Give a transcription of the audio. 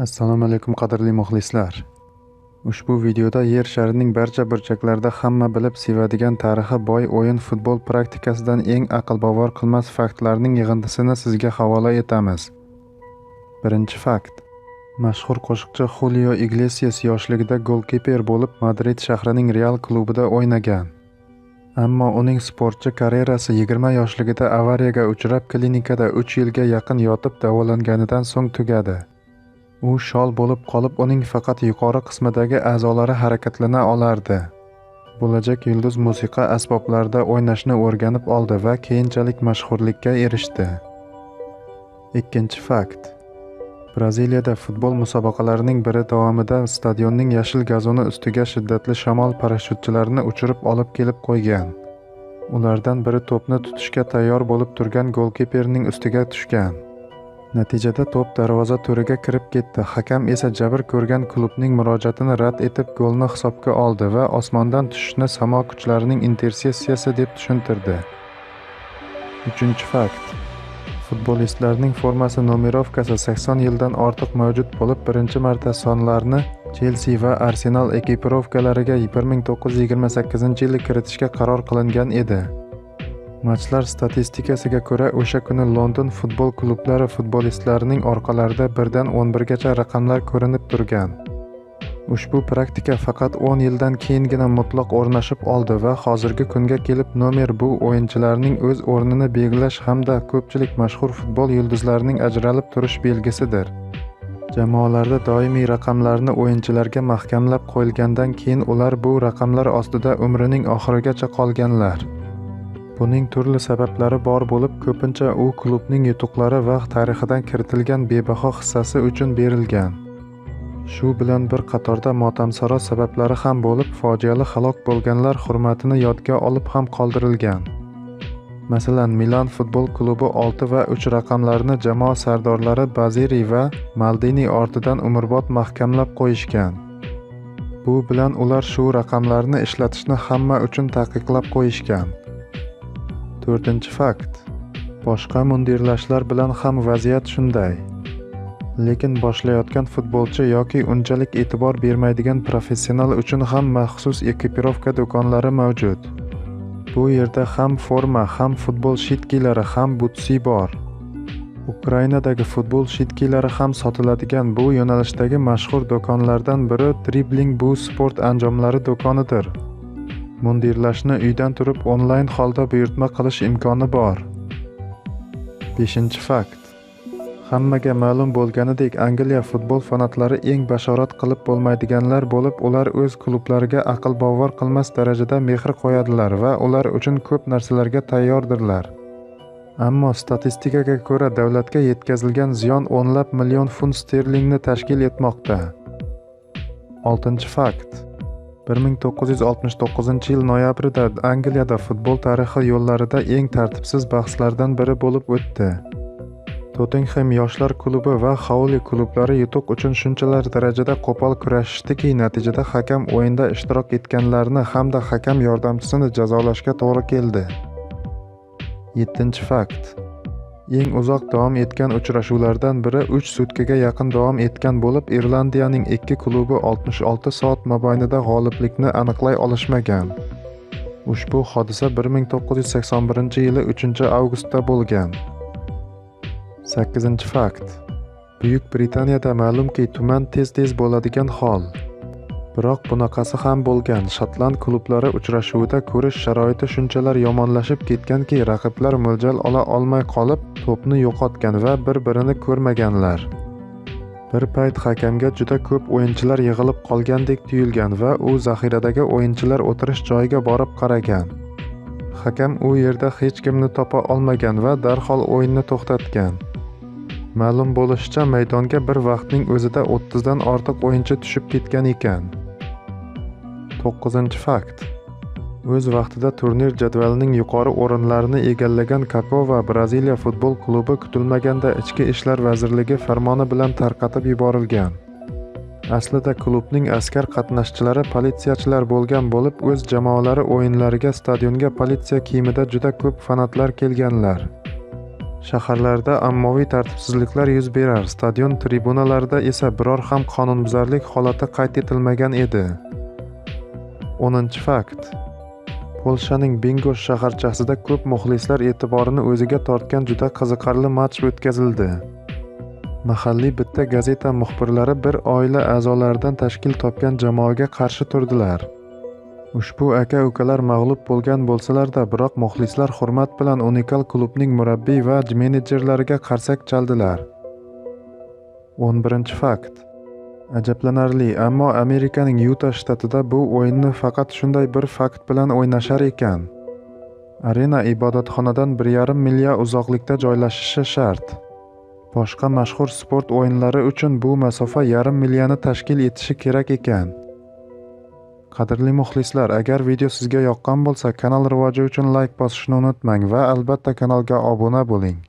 Assalomu alaykum qadrli muxlislar. Ushbu videoda Yer sharining barcha burchaklarida hamma bilib sevadigan tarixi boy o'yin futbol praktikasidan eng aql bovar qilmas faktlarning yig'indisini sizga havola etamiz. Birinchi fakt. Mashhur qo'shiqchi Xulio Iglesias yoshligida golkiper bo'lib Madrid shahrining Real klubida o'ynagan. Ammo uning sportchi karyerasi 20 yoshligida avariyaga uchrab klinikada 3 yilga yaqin yotib davolanganidan so'ng tugadi. U shol bo'lib qolib uning faqat yuqori qismidagi a'zolari harakatlana olardi. Bo'lajak yulduz musiqa asboblarida o'ynashni o'rganib oldi va keyinchalik mashhurlikka erishdi. Ikkinchi fakt. Braziliyada futbol musobaqalarining biri davomida stadionning yashil gazoni ustiga shiddatli shamol parashyutchilarni uchirib olib kelib qo'ygan. Ulardan biri to'pni tutishga tayyor bo'lib turgan golkiperning ustiga tushgan. Natijada to'p darvoza to'riga kirib ketdi. Hakam esa jabr ko'rgan klubning murojaatini rad etib golni hisobga oldi va osmondan tushishni samo kuchlarining intersessiyasi deb tushuntirdi. Uchinchi fakt. Futbolistlarning formasi nomerovkasi 80 yildan ortiq mavjud bo'lib, birinchi marta sonlarni Chelsea va Arsenal ekipirovkalariga 1928-yili kiritishga qaror qilingan edi. Matchlar statistikasiga ko'ra, o'sha kuni London futbol klublari futbolistlarining orqalarida birdan 11 gacha raqamlar ko'rinib turgan. Ushbu praktika faqat 10 yildan keyingina mutlaq o'rnashib oldi va hozirgi kunga kelib nomer bu o'yinchilarning o'z o'rnini belgilash hamda ko'pchilik mashhur futbol yulduzlarining ajralib turish belgisidir. Jamoalarda doimiy raqamlarni o'yinchilarga mahkamlab qo'yilgandan keyin ular bu raqamlar ostida umrining oxirigacha qolganlar. Buning turli sabablari bor bo'lib, ko'pincha u klubning yutuqlari va tarixidan kiritilgan bebaho hissasi uchun berilgan. Shu bilan bir qatorda motamsaro sabablari ham bo'lib, fojiali halok bo'lganlar hurmatini yodga olib ham qoldirilgan. Masalan, Milan futbol klubi 6 va 3 raqamlarini jamoa sardorlari Baziri va Maldini ortidan umrbod mahkamlab qo'yishgan. Bu bilan ular shu raqamlarni ishlatishni hamma uchun taqiqlab qo'yishgan. To'rtinchi fakt. Boshqa mundirlashlar bilan ham vaziyat shunday. Lekin boshlayotgan futbolchi yoki unchalik e'tibor bermaydigan professional uchun ham maxsus ekipirovka do'konlari mavjud. Bu yerda ham forma, ham futbol shitkilari, ham butsi bor. Ukrainadagi futbol shitkilari ham sotiladigan bu yo'nalishdagi mashhur do'konlardan biri Dribbling bu sport anjomlari do'konidir. Mundirlashni uydan turib onlayn holda buyurtma qilish imkoni bor. 5 fakt. Hammaga ma'lum bo'lganidek, Angliya futbol fanatlari eng bashorat qilib bo'lmaydiganlar bo'lib, ular o'z klublariga aql bovar qilmas darajada mehr qo'yadilar va ular uchun ko'p narsalarga tayyordirlar. Ammo statistikaga ko'ra davlatga yetkazilgan ziyon o'nlab million funt sterlingni tashkil etmoqda. 6 fakt. 1969-yil noyabrida Angliyada futbol tarixi yo'llarida eng tartibsiz bahslardan biri bo'lib o'tdi. Tottenham yoshlar klubi va Hauli klublari yutuq uchun shunchalar darajada qo'pol kurashishdiki, natijada hakam o'yinda ishtirok etganlarni hamda hakam yordamchisini jazolashga to'g'ri keldi. 7 fakt. Eng uzoq davom etgan uchrashuvlardan biri 3 sutkaga yaqin davom etgan bo'lib, Irlandiyaning ikki klubi 66 soat mobaynida g'oliblikni aniqlay olishmagan. Ushbu hodisa 1981-yili 3-avgustda bo'lgan. 8 fakt. Buyuk Britaniyada ma'lumki, tuman tez-tez bo'ladigan hol. Biroq bunaqasi ham bo'lgan. Shotland klublari uchrashuvida ko'rish sharoiti shunchalar yomonlashib ketganki, raqiblar mo'ljal ola olmay qolib, to'pni yo'qotgan va bir-birini ko'rmaganlar. Bir payt hakamga juda ko'p o'yinchilar yig'ilib qolgandek tuyulgan va u zaxiradagi o'yinchilar o'tirish joyiga borib qaragan. Hakam u yerda hech kimni topa olmagan va darhol o'yinni to'xtatgan. Ma'lum bo'lishicha, maydonga bir vaqtning o'zida 30 dan ortiq o'yinchi tushib ketgan ekan. 9 fakt. O'z vaqtida turnir jadvalining yuqori o'rinlarini egallagan Kakova Braziliya futbol klubi kutilmaganda Ichki ishlar vazirligi farmoni bilan tarqatib yuborilgan. Aslida klubning askar qatnashchilari politsiyachilar bo'lgan bo'lib, o'z jamoalari o'yinlariga stadionga politsiya kiyimida juda ko'p fanatlar kelganlar. shaharlarda ommaviy tartibsizliklar yuz berar stadion tribunalarida esa biror ham qonunbuzarlik holati qayd etilmagan edi 10 fakt polshaning bingosh shaharchasida ko'p muxlislar e'tiborini o'ziga tortgan juda qiziqarli match o'tkazildi. Mahalliy bitta gazeta muxbirlari bir oila a'zolaridan tashkil topgan jamoaga qarshi turdilar. Ushbu aka ukalar mag'lub bo'lgan bo'lsalarda biroq muxlislar hurmat bilan unikal klubning murabbiy va menejerlariga qarsak chaldilar. 11 fakt. Ajablanarli. Ammo amerikaning yuta shtatida bu o'yinni faqat shunday bir fakt bilan o'ynashar ekan. Arena ibodatxonadan 1,5 milya uzoqlikda joylashishi shart. Boshqa mashhur sport o'yinlari uchun bu masofa yarim milyani tashkil etishi kerak ekan. Qadrli muxlislar agar video sizga yoqqan bo'lsa kanal rivoji uchun layk bosishni unutmang va albatta kanalga obuna bo'ling.